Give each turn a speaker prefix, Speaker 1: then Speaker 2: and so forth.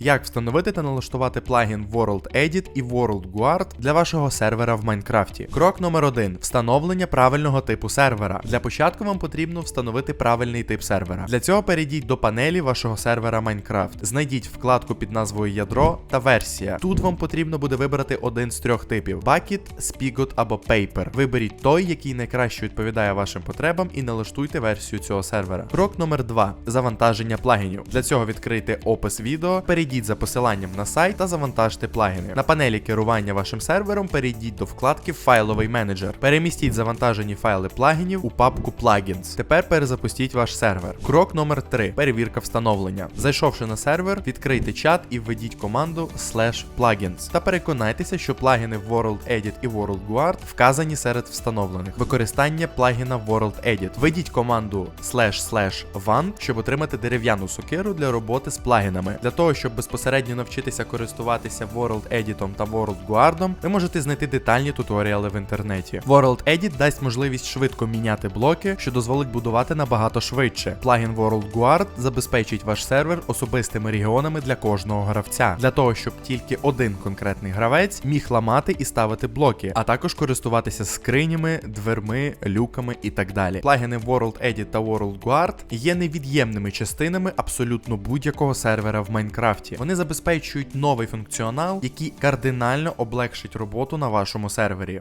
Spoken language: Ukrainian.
Speaker 1: Як встановити та налаштувати плагін World Edit і World Guard для вашого сервера в Майнкрафті? Крок номер 1 встановлення правильного типу сервера. Для початку вам потрібно встановити правильний тип сервера. Для цього перейдіть до панелі вашого сервера Minecraft. Знайдіть вкладку під назвою Ядро та версія. Тут вам потрібно буде вибрати один з трьох типів: Bucket, Spigot або Paper. Виберіть той, який найкраще відповідає вашим потребам, і налаштуйте версію цього сервера. Крок номер 2 завантаження плагінів. Для цього відкрийте опис відео, за посиланням на сайт та завантажте плагіни. На панелі керування вашим сервером перейдіть до вкладки Файловий менеджер. Перемістіть завантажені файли плагінів у папку Plugins. Тепер перезапустіть ваш сервер. Крок номер 3 перевірка встановлення. Зайшовши на сервер, відкрийте чат і введіть команду slash plugins та переконайтеся, що плагіни World Edit і World Guard вказані серед встановлених. Використання плагіна World Edit. Введіть команду slash slash one, щоб отримати дерев'яну сокиру для роботи з плагінами. Для того, щоб безпосередньо навчитися користуватися World Edit та World Guard, ви можете знайти детальні туторіали в інтернеті. World Edit дасть можливість швидко міняти блоки, що дозволить будувати набагато швидше. Плагін World Guard забезпечить ваш сервер особистими регіонами для кожного гравця, для того, щоб тільки один конкретний гравець міг ламати і ставити блоки, а також користуватися скринями, дверми, люками і так далі. Плагіни World Edit та World Guard є невід'ємними частинами абсолютно будь-якого сервера в Майнкрафті. Вони забезпечують новий функціонал, який кардинально облегшить роботу на вашому сервері.